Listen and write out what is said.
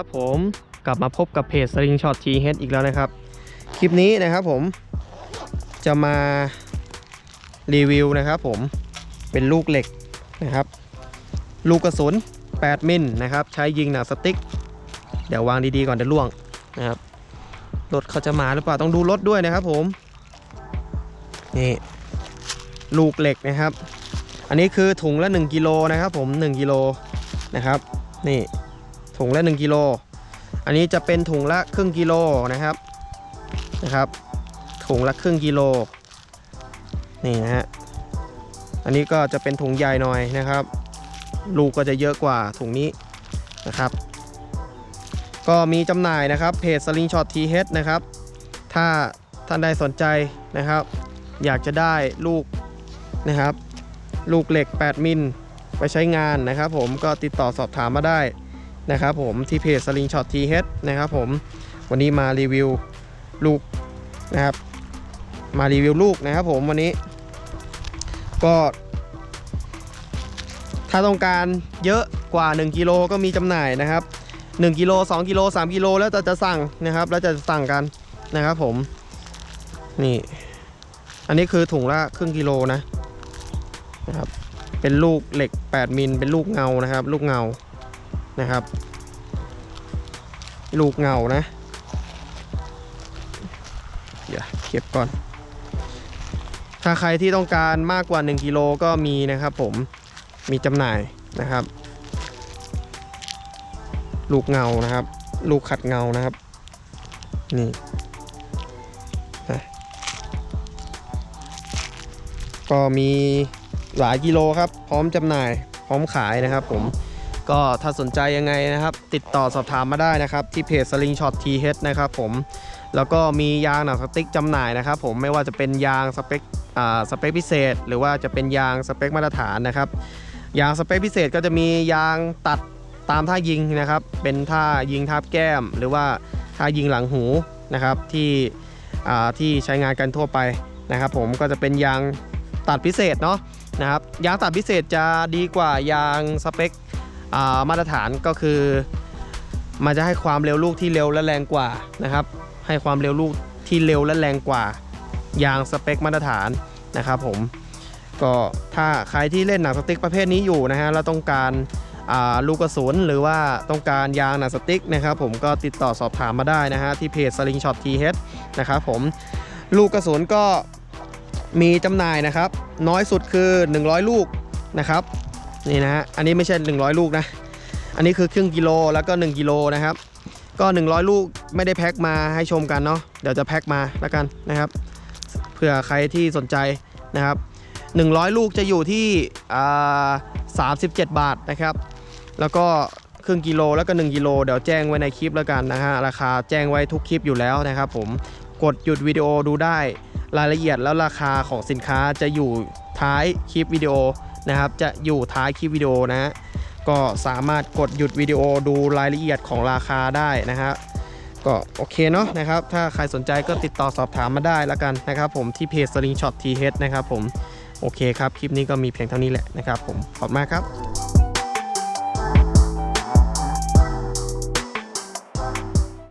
ครับผมกลับมาพบกับเพจ Slingshot T H อีกแล้วนะครับ คลิปนี้นะครับผมจะมารีวิวนะครับผมเป็นลูกเหล็กนะครับ ลูกกระสุน 8 มิลนะครับ ใช้ยิงหนังสติ๊ก เดี๋ยววางดีๆก่อนเดี๋ยวล่วงนะครับรถเขาจะมาหรือเปล่าต้องดูรถด้วยนะครับผมนี่ลูกเหล็กนะครับ อันนี้คือถุงละ 1กิโลนะครับผม1กิโลนะครับนี่ ถุงละ1กิโลอันนี้จะเป็นถุงละครึ่งกิโลนะครับนะครับถุงละครึ่งกิโลนี่นะฮะอันนี้ก็จะเป็นถุงใหญ่หน่อยนะครับ ลูกก็จะเยอะกว่าถุงนี้นะครับ ก็มีจำหน่ายนะครับเพจ Slingshot TH นะครับ ถ้าท่านใดสนใจนะครับ อยากจะได้ลูกนะครับ ลูกเหล็ก 8 มิลไปใช้งานนะครับ ผมก็ติดต่อสอบถามมาได้ นะครับผมที่เพจ Slingshot TH นะครับผมวันนี้มารีวิวลูกนะครับ มารีวิวลูกนะครับผมวันนี้ ก็ ถ้าต้องการเยอะกว่า 1กิโลก็มีจำหน่ายนะครับ1กิโล2กิโล3กิโลแล้วจะจะสั่งนะครับ แล้วจะสั่งกันนะครับผมนี่ อันนี้คือถุงละครึ่งกิโลนะนะครับ เป็นลูกเหล็ก 8 มิลเป็นลูกเงานะครับ ลูกเงา นะครับ ลูกเงานะ เดี๋ยวเก็บก่อน ถ้าใครที่ต้องการมากกว่า 1กิโลก็มีนะครับผมมีจำหน่ายนะครับ ลูกเงานะครับ ลูกขัดเงานะครับ นี่นะก็มีหลายกิโลครับ พร้อมจำหน่าย พร้อมขายนะครับผม ก็ถ้าสนใจยังไงนะครับ ติดต่อสอบถามมาได้นะครับ ที่เพจ Slingshot TH นะครับผมแล้วก็มียางหนังสติ๊กจำหน่ายนะครับผมไม่ว่าจะเป็นยางสเปคสเปคพิเศษ หรือว่าจะเป็นยางสเปคมาตรฐานนะครับ ยางสเปคพิเศษก็จะมียางตัดตามท่ายิงนะครับ เป็นท่ายิงทับแก้ม หรือว่าท่ายิงหลังหูนะครับที่ที่ใช้งานกันทั่วไปนะครับ ผมก็จะเป็นยางตัดพิเศษเนาะนะครับยางตัดพิเศษจะดีกว่ายางสเปค มาตรฐานก็คือ มันจะให้ความเร็วลูกที่เร็วและแรงกว่านะครับ ให้ความเร็วลูกที่เร็วและแรงกว่า ยางสเปคมาตรฐานนะครับผมก็ถ้าใครที่เล่นหนังสติ๊กประเภทนี้อยู่นะฮะแล้วต้องการาลูกกระสุนหรือว่าต้องการยางหนังสติ๊กนะครับผมก็ติดต่อสอบถามมาได้นะฮะที่เพจ Slingshot TH นะครับผมลูกกระสุนก็มีจำหน่ายนะครับ น้อยสุดคือ 100 ลูกนะครับ นี่นะอันนี้ไม่ใช่ 100 ลูกนะ อันนี้คือครึ่งกิโลแล้วก็ 1 กิโลนะครับ ก็ 100 ลูกไม่ได้แพ็คมาให้ชมกันเนาะเดี๋ยวจะแพ็คมาแล้วกันนะครับเผื่อใครที่สนใจนะครับ 100 ลูกจะอยู่ที่อ่า37บาทนะครับ แล้วก็ครึ่งกิโลแล้วก็ 1 กิโลเดี๋ยวแจ้งไว้ในคลิปแล้วกันนะฮะราคาแจ้งไว้ทุกคลิปอยู่แล้วนะครับ ผมกดหยุดวิดีโอดูได้รายละเอียดแล้วราคาของสินค้าจะอยู่ท้ายคลิปวิดีโอ นะครับ จะอยู่ท้ายคลิปวิดีโอนะ ก็สามารถกดหยุดวิดีโอดูรายละเอียดของราคาได้นะฮะก็โอเคเนาะนะครับ ถ้าใครสนใจก็ติดต่อสอบถามมาได้แล้วกันนะครับผมที่เพจ Slingshot TH นะครับผม โอเคครับ คลิปนี้ก็มีเพียงเท่านี้แหละนะครับผม ขอบคุณมากครับ